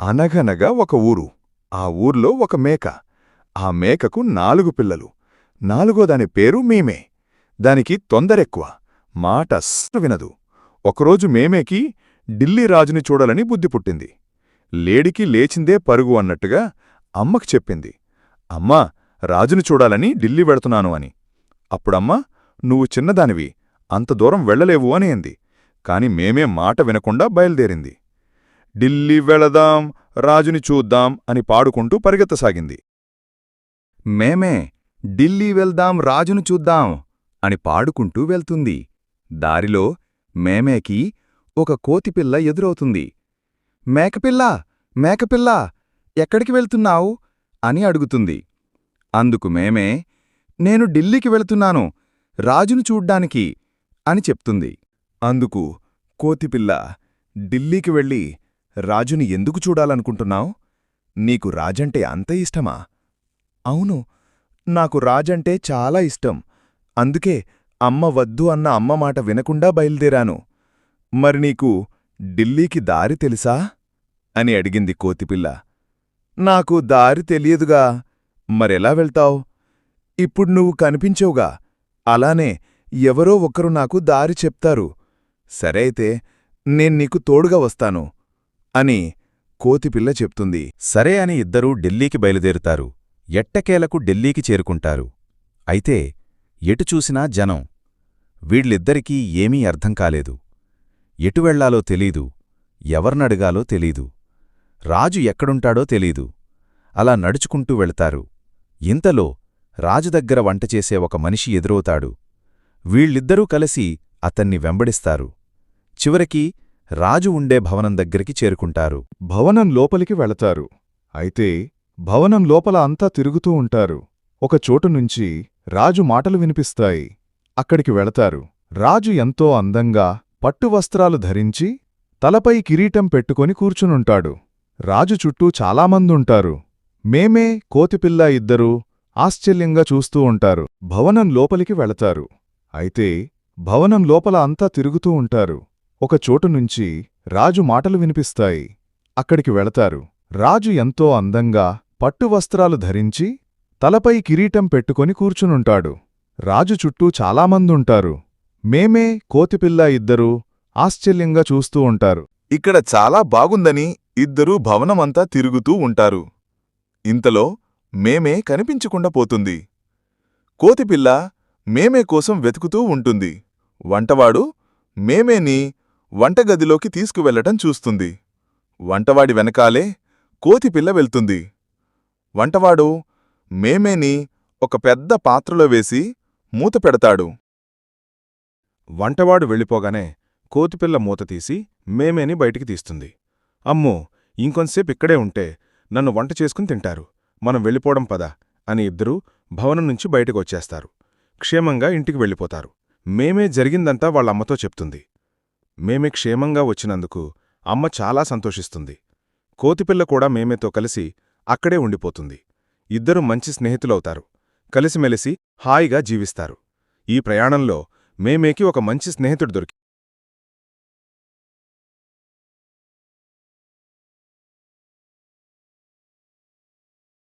అనగనగా ఒక ఊరు. ఆ ఊర్లో ఒక మేక. ఆ మేకకు నాలుగు పిల్లలు. నాలుగో దాని పేరు మేమే. దానికి తొందరెక్కువ. మాట అస్సలు వినదు. ఒకరోజు మేమేకి ఢిల్లీ రాజుని చూడాలని బుద్ధి పుట్టింది. లేడికి లేచిందే పరుగు అన్నట్టుగా అమ్మకు చెప్పింది. అమ్మా రాజుని చూడాలని ఢిల్లీ వెడుతున్నాను అని. అప్పుడమ్మా నువ్వు చిన్నదానివి. అంత దూరం వెళ్ళలేవు అని అంది. కాని మేమే మాట వినకుండా బయలుదేరింది. ఢిల్లీ వెళదాం రాజుని చూద్దాం అని పాడుకుంటూ పరిగెత్తసాగింది. మేమే ఢిల్లీ వెళ్దాం రాజును చూద్దాం అని పాడుకుంటూ వెళ్తుంది. దారిలో మేమేకి ఒక కోతిపిల్ల ఎదురవుతుంది. మేకపిల్ల మేకపిల్ల ఎక్కడికి వెళ్తున్నావు? అని అడుగుతుంది. అందుకు మేమే నేను ఢిల్లీకి వెళుతున్నాను రాజును చూడ్డానికి అని చెప్తుంది. అందుకు కోతిపిల్ల ఢిల్లీకి వెళ్ళి రాజుని ఎందుకు చూడాలనుకుంటున్నావు? నీకు రాజంటే అంత ఇష్టమా? అవును నాకు రాజంటే చాలా ఇష్టం. అందుకే అమ్మ వద్దు అన్న అమ్మ మాట వినకుండా బయలుదేరాను. మరి నీకు ఢిల్లీకి దారి తెలుసా? అని అడిగింది కోతిపిల్ల. నాకు దారి తెలియదుగా. మరెలా వెళ్తావ్? ఇప్పుడు నువ్వు కనిపించవుగా. అలానే ఎవరో ఒకరు నాకు దారి చెప్తారు. సరే అయితే నేన్నీకు తోడుగా వస్తాను. అని కోతిపిల్ల చెప్తుంది. సరే అని ఇద్దరూ ఢిల్లీకి బయలుదేరుతారు. ఎట్టకేలకు ఢిల్లీకి చేరుకుంటారు. అయితే ఎటు చూసినా జనం వీళ్ళిద్దరికీ ఏమీ అర్థం కాలేదు. ఎటు వెళ్ళాలో తెలీదు. ఎవర్నడగాలో తెలీదు. రాజు ఎక్కడుంటాడో తెలీదు. అలా నడుచుకుంటూ వెళతారు. ఇంతలో రాజు దగ్గర వంట చేసే ఒక మనిషి ఎదురవుతాడు. వీళ్ళిద్దరూ కలిసి అతన్ని వెంబడిస్తారు. చివరికి రాజు ఉండే భవనం దగ్గరికి చేరుకుంటారు. భవనం లోపలికి వెళతారు. అయితే భవనం లోపల అంతా తిరుగుతూ ఉంటారు. ఒక చోటు నుంచి రాజు మాటలు వినిపిస్తాయి. అక్కడికి వెళతారు. రాజు ఎంతో అందంగా పట్టు వస్త్రాలు ధరించి తలపై కిరీటం పెట్టుకొని కూర్చునుంటాడు. రాజు చుట్టూ చాలామందుంటారు. మేమే కోతిపిల్ల ఇద్దరూ ఆశ్చర్యంగా చూస్తూ ఉంటారు. భవనం లోపలికి వెళతారు. అయితే భవనం లోపల అంతా తిరుగుతూ ఉంటారు. ఒక చోటు నుంచి రాజు మాటలు వినిపిస్తాయి. అక్కడికి వెళతారు. రాజు ఎంతో అందంగా పట్టు వస్త్రాలు ధరించి తలపై కిరీటం పెట్టుకొని కూర్చునుంటాడు. రాజు చుట్టూ చాలామందుంటారు. మేమే కోతిపిల్ల ఇద్దరూ ఆశ్చర్యంగా చూస్తూ ఉంటారు. ఇక్కడ చాలా బాగుందని ఇద్దరూ భవనమంతా తిరుగుతూ ఉంటారు. ఇంతలో మేమే కనిపించకుండా పోతుంది. కోతిపిల్ల మేమే కోసం వెతుకుతూ ఉంటుంది. వంటవాడు మేమేని వంటగదిలోకి తీసుకువెళ్ళటం చూస్తుంది. వంటవాడి వెనకాలే కోతిపిల్ల వెళ్తుంది. వంటవాడు మేమేని ఒక పెద్ద పాత్రలో వేసి మూత పెడతాడు. వంటవాడు వెళ్ళిపోగానే కోతిపిల్ల మూత తీసి మేమేని బయటికి తీస్తుంది. అమ్మో ఇంకొంతసేపు ఇక్కడే ఉంటే నన్ను వంట చేసుకుని తింటారు. మనం వెళ్ళిపోవడం పదా అని ఇద్దరూ భవనం నుంచి బయటకు వచ్చేస్తారు. క్షేమంగా ఇంటికి వెళ్ళిపోతారు. మేమే జరిగిందంతా వాళ్ళమ్మతో చెప్తుంది. మేమే క్షేమంగా వచ్చినందుకు అమ్మ చాలా సంతోషిస్తుంది. కోతిపిల్ల కూడా మేమేతో కలిసి అక్కడే ఉండిపోతుంది. ఇద్దరు మంచి స్నేహితులవుతారు. కలిసిమెలిసి హాయిగా జీవిస్తారు. ఈ ప్రయాణంలో మేమేకి ఒక మంచి స్నేహితుడు దొరికి